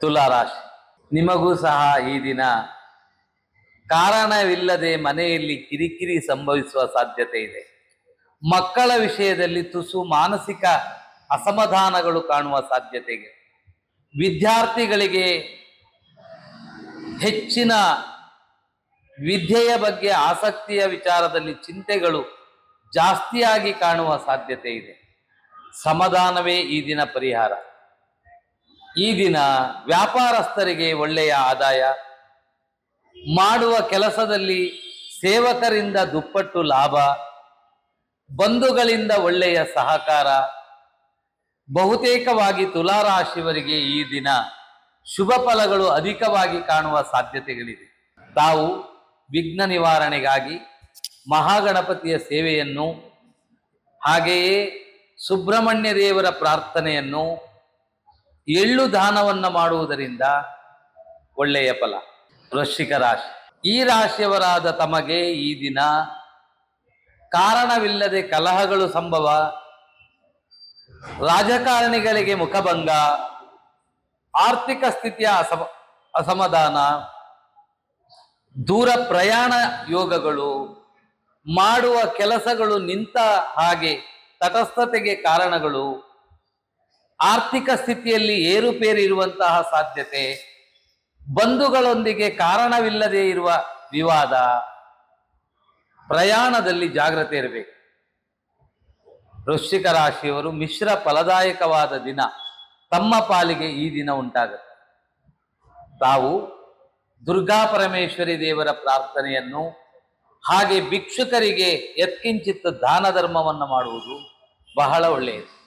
ತುಲಾರಾಶಿ ನಿಮಗೂ ಸಹ ಈ ದಿನ ಕಾರಣವಿಲ್ಲದೆ ಮನೆಯಲ್ಲಿ ಕಿರಿಕಿರಿ ಸಂಭವಿಸುವ ಸಾಧ್ಯತೆ ಇದೆ. ಮಕ್ಕಳ ವಿಷಯದಲ್ಲಿ ತುಸು ಮಾನಸಿಕ ಅಸಮಾಧಾನಗಳು ಕಾಣುವ ಸಾಧ್ಯತೆ ಇದೆ. ವಿದ್ಯಾರ್ಥಿಗಳಿಗೆ ಹೆಚ್ಚಿನ ವಿದ್ಯೆಯ ಬಗ್ಗೆ ಆಸಕ್ತಿಯ ವಿಚಾರದಲ್ಲಿ ಚಿಂತೆಗಳು ಜಾಸ್ತಿಯಾಗಿ ಕಾಣುವ ಸಾಧ್ಯತೆ ಇದೆ. ಸಮಾಧಾನವೇ ಈ ದಿನ ಪರಿಹಾರ. ಈ ದಿನ ವ್ಯಾಪಾರಸ್ಥರಿಗೆ ಒಳ್ಳೆಯ ಆದಾಯ. ಮಾಡುವ ಕೆಲಸದಲ್ಲಿ ಸೇವಕರಿಂದ ದುಪ್ಪಟ್ಟು ಲಾಭ, ಬಂಧುಗಳಿಂದ ಒಳ್ಳೆಯ ಸಹಕಾರ, ಬಹುತೇಕವಾಗಿ ತುಲಾರಾಶಿಯವರಿಗೆ ಈ ದಿನ ಶುಭ ಫಲಗಳು ಅಧಿಕವಾಗಿ ಕಾಣುವ ಸಾಧ್ಯತೆಗಳಿವೆ. ತಾವು ವಿಘ್ನ ನಿವಾರಣೆಗಾಗಿ ಮಹಾಗಣಪತಿಯ ಸೇವೆಯನ್ನು, ಹಾಗೆಯೇ ಸುಬ್ರಹ್ಮಣ್ಯ ದೇವರ ಪ್ರಾರ್ಥನೆಯನ್ನು ಎಳ್ಳು ದಾನವನ್ನ ಮಾಡುವುದರಿಂದ ಒಳ್ಳೆಯ ಫಲ. ವೃಶ್ಚಿಕ ರಾಶಿ. ಈ ರಾಶಿಯವರಾದ ತಮಗೆ ಈ ದಿನ ಕಾರಣವಿಲ್ಲದೆ ಕಲಹಗಳು ಸಂಭವ. ರಾಜಕಾರಣಿಗಳಿಗೆ ಮುಖಭಂಗ. ಆರ್ಥಿಕ ಸ್ಥಿತಿಯ ಅಸಮ, ಅಸಮಾಧಾನ. ದೂರ ಪ್ರಯಾಣ ಯೋಗಗಳು. ಮಾಡುವ ಕೆಲಸಗಳು ನಿಂತ ಹಾಗೆ ತಟಸ್ಥತೆಗೆ ಕಾರಣಗಳು. ಆರ್ಥಿಕ ಸ್ಥಿತಿಯಲ್ಲಿ ಏರುಪೇರು ಇರುವಂತಹ ಸಾಧ್ಯತೆ, ಬಂಧುಗಳೊಂದಿಗೆ ಕಾರಣವಿಲ್ಲದೆ ಇರುವ ವಿವಾದ, ಪ್ರಯಾಣದಲ್ಲಿ ಜಾಗ್ರತೆ ಇರಬೇಕು. ವೃಶ್ಚಿಕ ರಾಶಿಯವರು ಮಿಶ್ರ ಫಲದಾಯಕವಾದ ದಿನ ತಮ್ಮ ಪಾಲಿಗೆ ಈ ದಿನ ಉಂಟಾಗುತ್ತೆ. ತಾವು ದುರ್ಗಾ ಪರಮೇಶ್ವರಿ ದೇವರ ಪ್ರಾರ್ಥನೆಯನ್ನು ಹಾಗೆ ಭಿಕ್ಷುಕರಿಗೆ ಎತ್ಕಿಂಚಿತ್ತು ದಾನ ಧರ್ಮವನ್ನು ಮಾಡುವುದು ಬಹಳ ಒಳ್ಳೆಯದು.